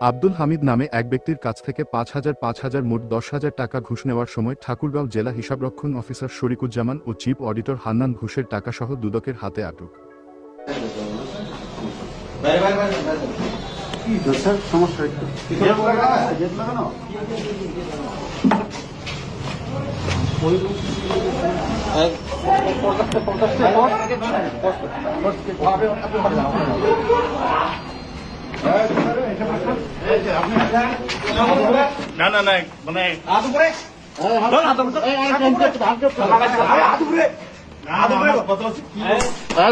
আব্দুল হামিদ নামে এক ব্যক্তির কাছ থেকে পাঁচ হাজার পাঁচ হাজার মোট দশ হাজার টাকা ঘুষ নেওয়ার সময় ঠাকুরগাঁও জেলা হিসাবরক্ষণ অফিসার শরিকুজ্জামান ও চিফ অডিটর হান্নান ঘুষের টাকাসহ দুদকের হাতে আটক। সমস্যা না না না মানে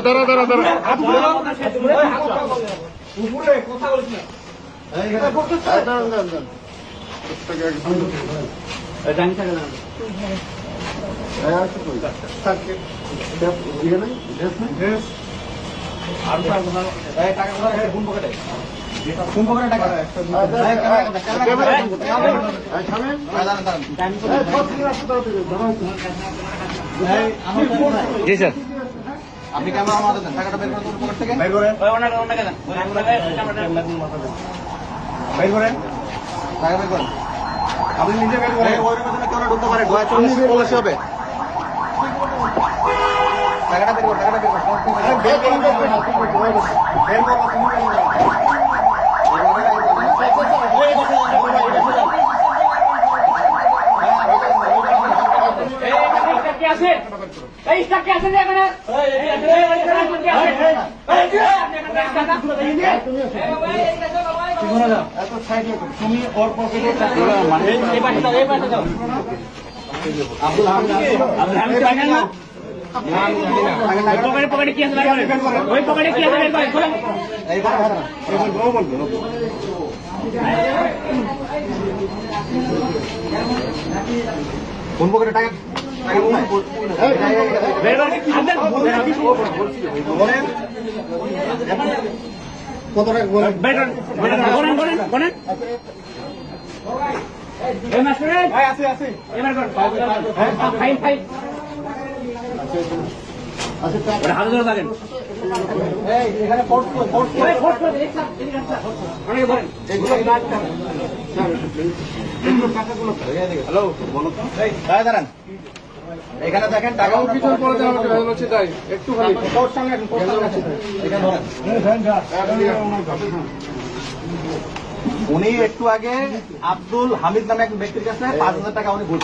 দাঁড়া দাঁড়া দাঁড়া জি স্যার। আপনি আমাদের দেন। টাকাটা বের পকেট থেকে? বের টাকা বের করেন। আপনি নিজে বের করে। ওই কেউ না ঢুকতে পারে। গোয়া চল্লিশ হবে টাকাটা বের কর টাকাটা বের কর বের করো বের করো বের করো তুমি বের করো এত কোন পকেটে টাকা কত টাকা বলেন। বলেন, আছে আছে এই বের করেন। হ্যালো বলো তো। দাঁড়ান দাঁড়ান। এখানে দেখেন টাকা পিছন পড়ে একটু খালি। কোর্ট সামনে কোর্ট সামনে এখানে ধরেন। উনি একটু আগে আব্দুল হামিদ নামে এক ব্যক্তির কাছে পাঁচ হাজার টাকা উনি ঘুষ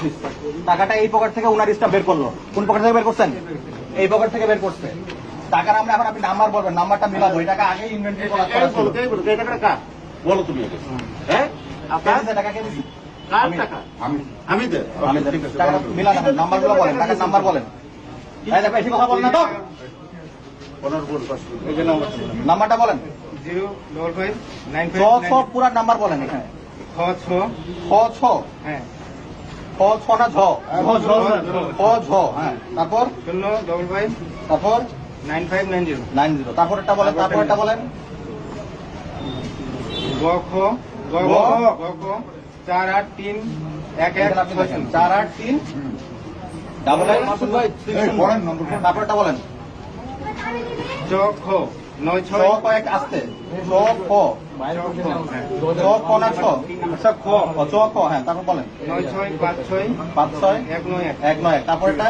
টাকাটা এই পকেট থেকে উনার স্টাফ বের করল। কোন পকেট থেকে বের করছেন? এই পকেট থেকে বের করছে। টাকার আমরা এখন আপনি নাম্বার বলবেন নাম্বারটা মিলাবো। এই টাকা আগে ইনভেন্টরি করা। বলো তুমি হ্যাঁ? টাকা কে দিছে? আমি- টাকা? আমি দে আমি টাকাটা মিলান এখন, নাম্বারগুলো বলেন টাকার নাম্বার বলেন। বেশি কথা বলেন না তো? নাম্বারটা বলেন। জিরো ডবল ফাইভ নাইন ছ ছ পুরা নাম্বার বলেন এখানে। ছ ছ। খ ছ। হ্যাঁ। খ ছ না ঝ? খ ঝ হ্যাঁ। তারপর? শূন্য ডবল ফাইভ তারপর? Nine five nine zero nine zero বলেন তারপরটা বলেন। গ খ গ গ, খ। চার আট তিন এক এক। চার আট তিন। ডাবল তারপরটা বলেন। চ খ। নয় ছ ছয় কয়েক আসতে ছ খ। ছ খ না ছ? আচ্ছা খ। চ খ হ্যাঁ তারপর বলেন। নয় ছয় পাঁচ ছয়। পাঁচ ছয়? এক নয় এক। এক নয় এক। তারপরটা?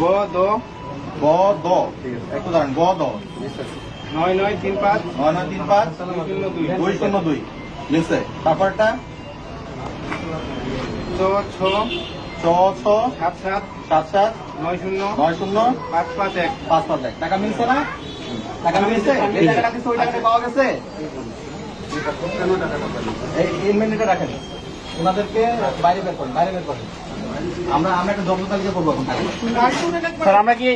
গ দ। গ দ। একটু দাঁড়ান। গ দ। নয় নয় তিন পাঁচ। নয় নয় তিন পাঁচ। দুই শূন্য দুই। লিখছে তারপরটা? চ ছ। ছ ছ। সাত সাত। সাত সাত। নয় শূন্য নয় শূন্য পাঁচ পাঁচ এক। পাঁচ পাঁচ এক। টাকা মিলছে না? টাকা মিলছে? এই টাকাটা দিচ্ছে ওই টাকাটা পাওয়া গেছে? এই ইনভেন্টরিটা রাখেন। ওনাদেরকে বাইরে বের করেন বাইরে বের করেন। আমরা আমরা একটা জব্দ তালিকা করব এখন স্যার আমরা কি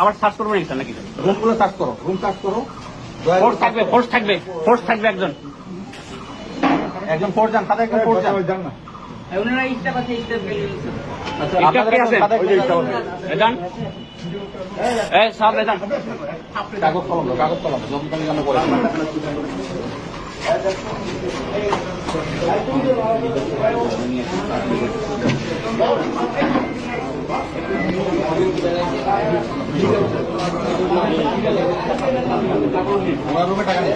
আবার সার্চ করব নাকি স্যার নাকি? রুমগুলো সার্চ করো রুম সার্চ করো। ফোর্স থাকবে ফোর্স থাকবে ফোর্স থাকবে একজন। একজন ফোর্স যান সাথে একজন ফোর্স যান। আচ্ছা। এজন এই সব এজন কাগজ কলম কাগজ কলম জমি জব্দ কেন করে। ওনার রুমে টাকা নেই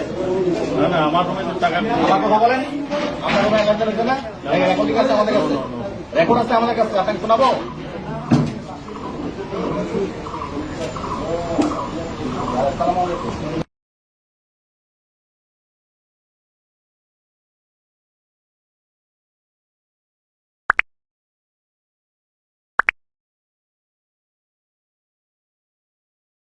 না না আমার রুমে তো টাকা নেই। আমার কথা বলেন আপনার রুমে লেনদেন হচ্ছে না রেকর্ডিং আছে আমাদের কাছে রেকর্ড আছে আমাদের কাছে আপনাকে শোনাবো আসসালামু আলাইকুম